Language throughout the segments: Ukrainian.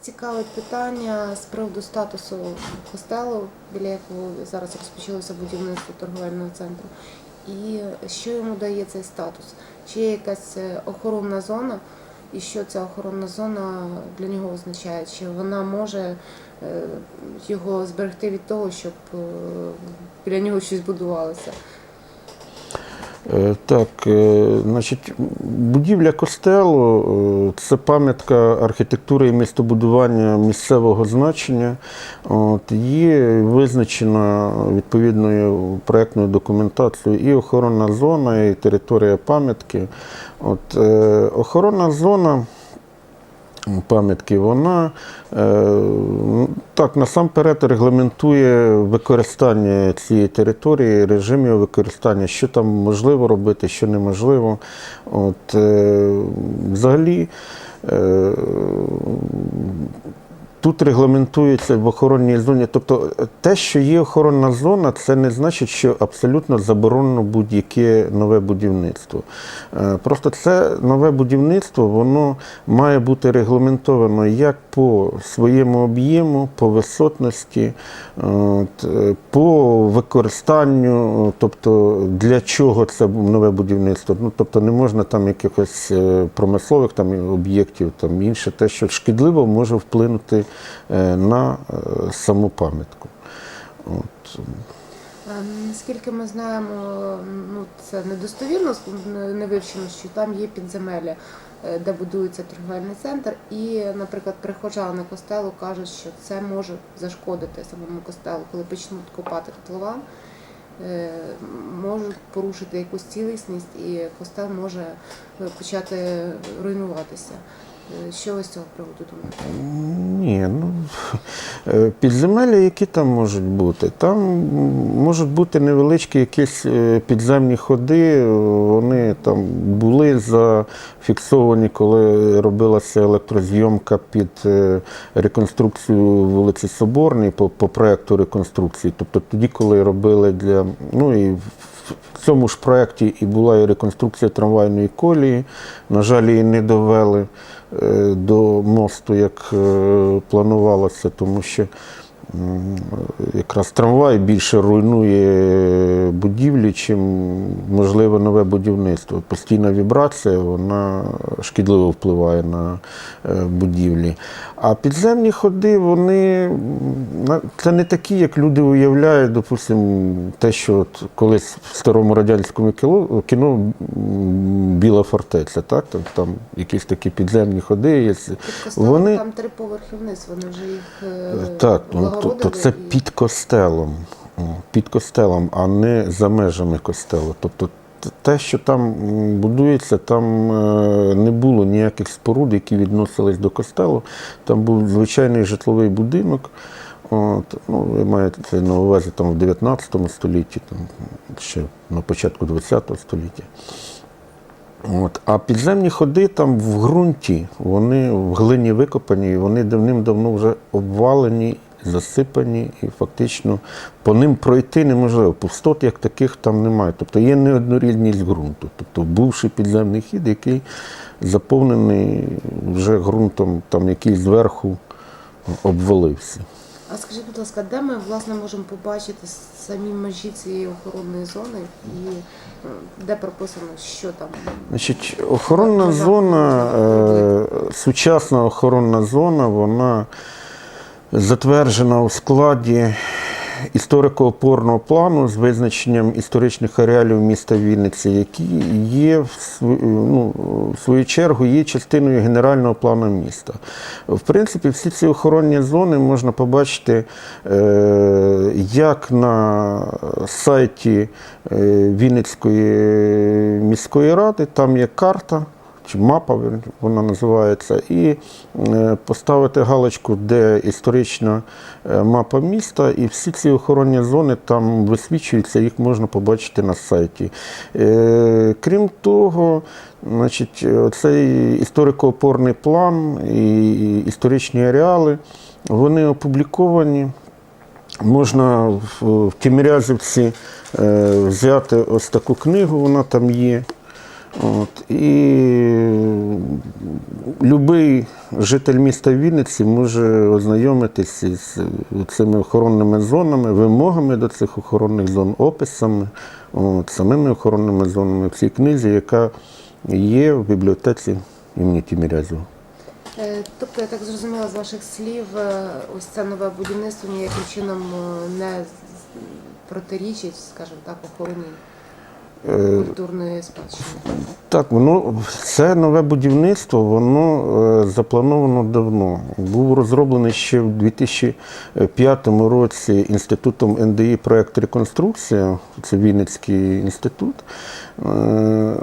цікавить питання з приводу статусу костелу, біля якого зараз розпочалося будівництво торговельного центру. І що йому дає цей статус? Чи є якась е, охоронна зона, і що ця охоронна зона для нього означає? Чи вона може е, його зберегти від того, щоб е, біля нього щось будувалося? Е, Так, е, значить, будівля костелу е, це пам'ятка архітектури і містобудування місцевого значення. От, є визначена відповідною проєктною документацією і охоронна зона, і територія пам'ятки. От, охоронна зона пам'ятки, вона е, так насамперед регламентує використання цієї території, режим його використання, що там можливо робити, що неможливо. От, е, взагалі, е, Тут регламентується в охоронній зоні. Тобто те, що є охоронна зона, це не значить, що абсолютно заборонено будь-яке нове будівництво. Е, Просто це нове будівництво, воно має бути регламентовано як по своєму об'єму, по висотності, е, по використанню, тобто для чого це нове будівництво. Ну, тобто не можна там якихось е, промислових там, об'єктів, там інше те, що шкідливо може вплинути е, на е, саму пам'ятку. От. Е, Наскільки ми знаємо, ну це недостовірно не- вивчено, що там є підземелля, е, де будується торговельний центр, і, наприклад, прихожани костелу кажуть, що це може зашкодити самому костелу, коли почнуть копати котлован, е, можуть порушити якусь цілісність, і костел може е, почати руйнуватися. Е, Що ви з цього приводу думаєте? Ні, ну е, підземелля, які там можуть бути? Там можуть бути невеличкі якісь е, підземні ходи. Вони там були зафіксовані, коли робилася електрозйомка під реконструкцію вулиці Соборній по, по проекту реконструкції. Тобто тоді, коли робили для ну і в цьому ж проєкті і була і реконструкція трамвайної колії. На жаль, її не довели е, до мосту, як е, планувалося, тому що якраз трамвай більше руйнує будівлі, чим можливе нове будівництво. Постійна вібрація вона шкідливо впливає на е, будівлі. А підземні ходи, вони це не такі, як люди уявляють, допустимо, те, що от колись в старому радянському кіно, Біла фортеця, так? Там, там якісь такі підземні ходи є. Вони- там три поверхи вниз, вони вже їх е, Так, ну, то, то це під костелом, під костелом, а не за межами костелу. Тобто те, що там будується, там е, не було ніяких споруд, які відносились до костелу. Там був звичайний житловий будинок. От, ну, ви маєте на увазі там в 19 столітті, там, ще на початку 20 століття. От. А підземні ходи там в ґрунті, вони в глині викопані, вони давним-давно вже обвалені, засипані, і фактично по ним пройти неможливо. Пустот як таких там немає. Тобто є неоднорідність ґрунту. Тобто бувший підземний хід, який заповнений вже ґрунтом, там який зверху обвалився. А скажіть, будь ласка, де ми власне можемо побачити самі межі цієї охоронної зони і е, де прописано, що там? Значить, охоронна зона, е, сучасна охоронна зона, вона затверджена у складі історико-опорного плану з визначенням історичних ареалів міста Вінниці, які є в ну, в свою чергу є частиною генерального плану міста. В принципі, всі ці охоронні зони можна побачити е, як на сайті е, Вінницької міської ради, там є карта. Чи мапа вона називається, і е, поставити галочку, де історична е, мапа міста, і всі ці охоронні зони там висвічуються, їх можна побачити на сайті. Е, Крім того, значить, цей історико-опорний план і історичні ареали, вони опубліковані. Можна в, Тімірязівці взяти ось таку книгу, вона там є. От, і будь-який житель міста Вінниці може ознайомитися з цими охоронними зонами, вимогами до цих охоронних зон, описами, от, самими охоронними зонами в цій книзі, яка є в бібліотеці імені Тімірязєва. Е, Тобто, я так зрозуміла з ваших слів, е, ось це нове будівництво ніяким чином е, не протирічить, скажімо так, охороні культурної спадщини. Так, воно це нове будівництво, воно е, заплановано давно. Був розроблений ще в 2005 році інститутом НДІ проект реконструкція, це Вінницький інститут. Е,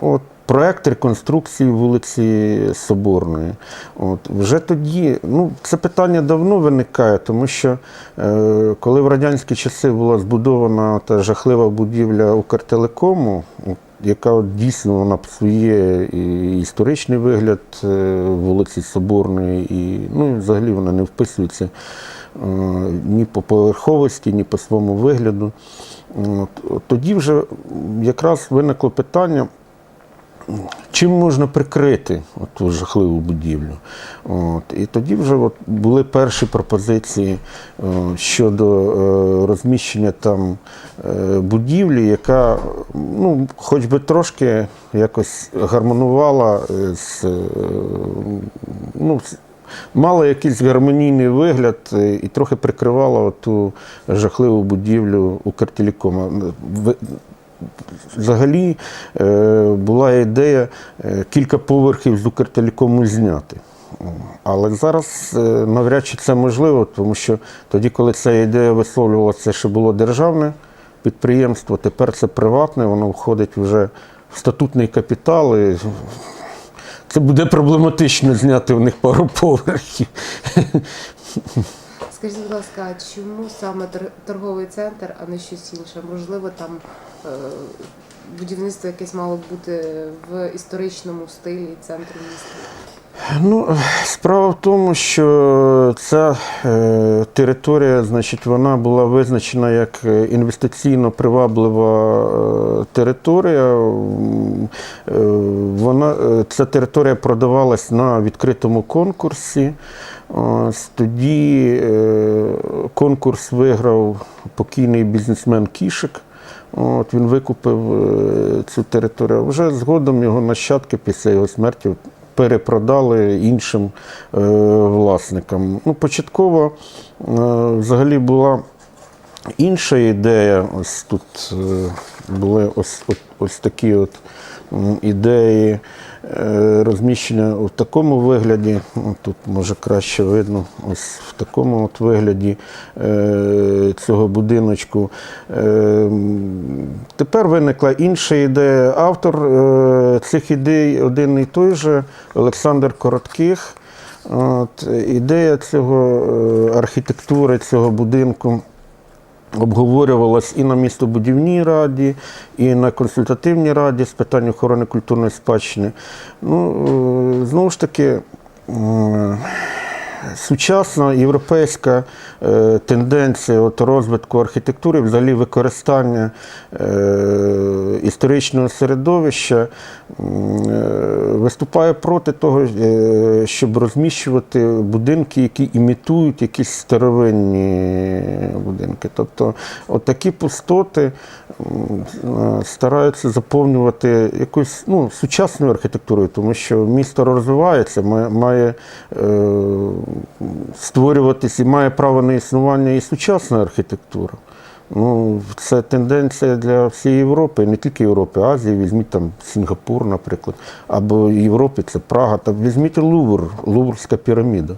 От, проект реконструкції вулиці Соборної. От, вже тоді, ну, це питання давно виникає, тому що е, коли в радянські часи була збудована та жахлива будівля Укртелекому, яка от дійсно вона псує і історичний вигляд е, вулиці Соборної, і ну, і взагалі вона не вписується е, ні по поверховості, ні по своєму вигляду. Тоді вже якраз виникло питання. Чим можна прикрити ту жахливу будівлю? От. І тоді вже от були перші пропозиції е, щодо е, розміщення там е, будівлі, яка ну, хоч би трошки якось гармонувала з, ну, мала якийсь гармонійний вигляд і трохи прикривала ту жахливу будівлю Укртелекома. Взагалі е, була ідея е, кілька поверхів з Укртелекому зняти. Але зараз е, навряд чи це можливо, тому що тоді, коли ця ідея висловлювалася, ще було державне підприємство, тепер це приватне, воно входить вже в статутний капітал. І це буде проблематично зняти в них пару поверхів. Скажіть, будь ласка, чому саме торговий центр, а не щось інше? Можливо, там е, будівництво якесь мало бути в історичному стилі центру міста? Ну, справа в тому, що ця е, територія, значить, вона була визначена як інвестиційно приваблива е, територія. Вона, ця територія продавалась на відкритому конкурсі. Ось тоді е, конкурс виграв покійний бізнесмен Кішик. От, він викупив е, цю територію. Вже згодом його нащадки після його смерті перепродали іншим е, власникам. Ну, початково взагалі була інша ідея. Ось тут були ось, ось такі от ідеї е, розміщення в такому вигляді. Тут може краще видно, ось в такому от вигляді е, цього будиночку. Е, Тепер виникла інша ідея. Автор цих ідей один і той же Олександр Коротких. От, ідея цього архітектури цього будинку обговорювалась і на містобудівній раді, і на консультативній раді з питань охорони культурної спадщини. Ну, е, знову ж таки, сучасна європейська е, тенденція от розвитку архітектури, взагалі використання е, історичного середовища виступає проти того, е, щоб розміщувати будинки, які імітують якісь старовинні будинки. Тобто от такі пустоти е, стараються заповнювати якоюсь ну, сучасною архітектурою, тому що місто розвивається, має, має е, створюватись і має право на існування і сучасна архітектура. Ну, це тенденція для всієї Європи, не тільки Європи, Азії. Візьміть там Сінгапур, наприклад, або Європі це Прага. Та візьміть Лувр, Луврська піраміда.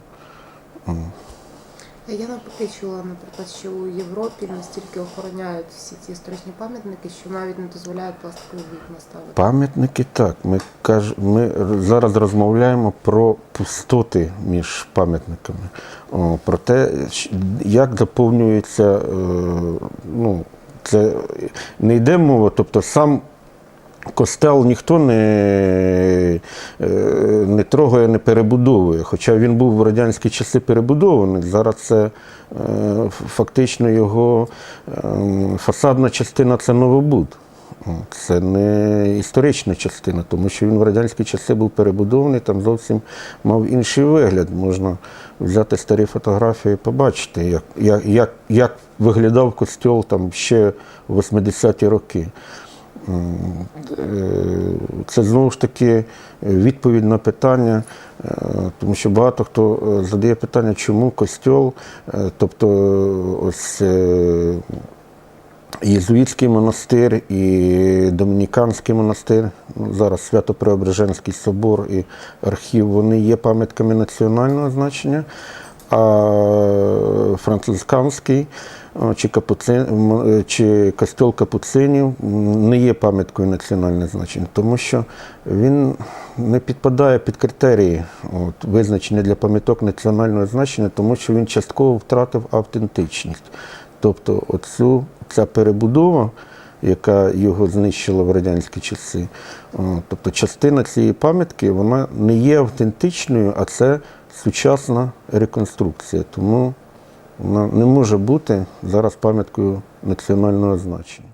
Я навпаки чула, наприклад, що у Європі настільки охороняють всі ці історичні пам'ятники, що навіть не дозволяють пластикові вікна ставити. Пам'ятники так. Ми, каж, ми зараз розмовляємо про пустоти між пам'ятниками, про те, як заповнюється, е, ну, це не йде мова, тобто сам. Костел ніхто не, е, не трогає, не перебудовує. Хоча він був в радянські часи перебудований. Зараз це е, фактично його ем, фасадна частина це новобуд. Це не історична частина, тому що він в радянські часи був перебудований, там зовсім мав інший вигляд. Можна взяти старі фотографії і побачити, як, як, як, виглядав костьол там ще в 80-ті роки. Е, Це знову ж таки відповідь на питання, е, тому що багато хто е, задає питання, чому костьол, тобто ось Єзуїтський монастир і Домініканський монастир, ну, зараз Свято-Преображенський собор і архів, вони є пам'ятками національного значення, а францисканський чи, капуцин, е, чи костьол капуцинів не є пам'яткою національного значення, тому що він не підпадає під критерії от, визначення для пам'яток національного значення, тому що він частково втратив автентичність. Тобто оцю, ця перебудова, яка його знищила в радянські часи, тобто частина цієї пам'ятки вона не є автентичною, а це сучасна реконструкція. Тому не може бути зараз пам'яткою національного значення.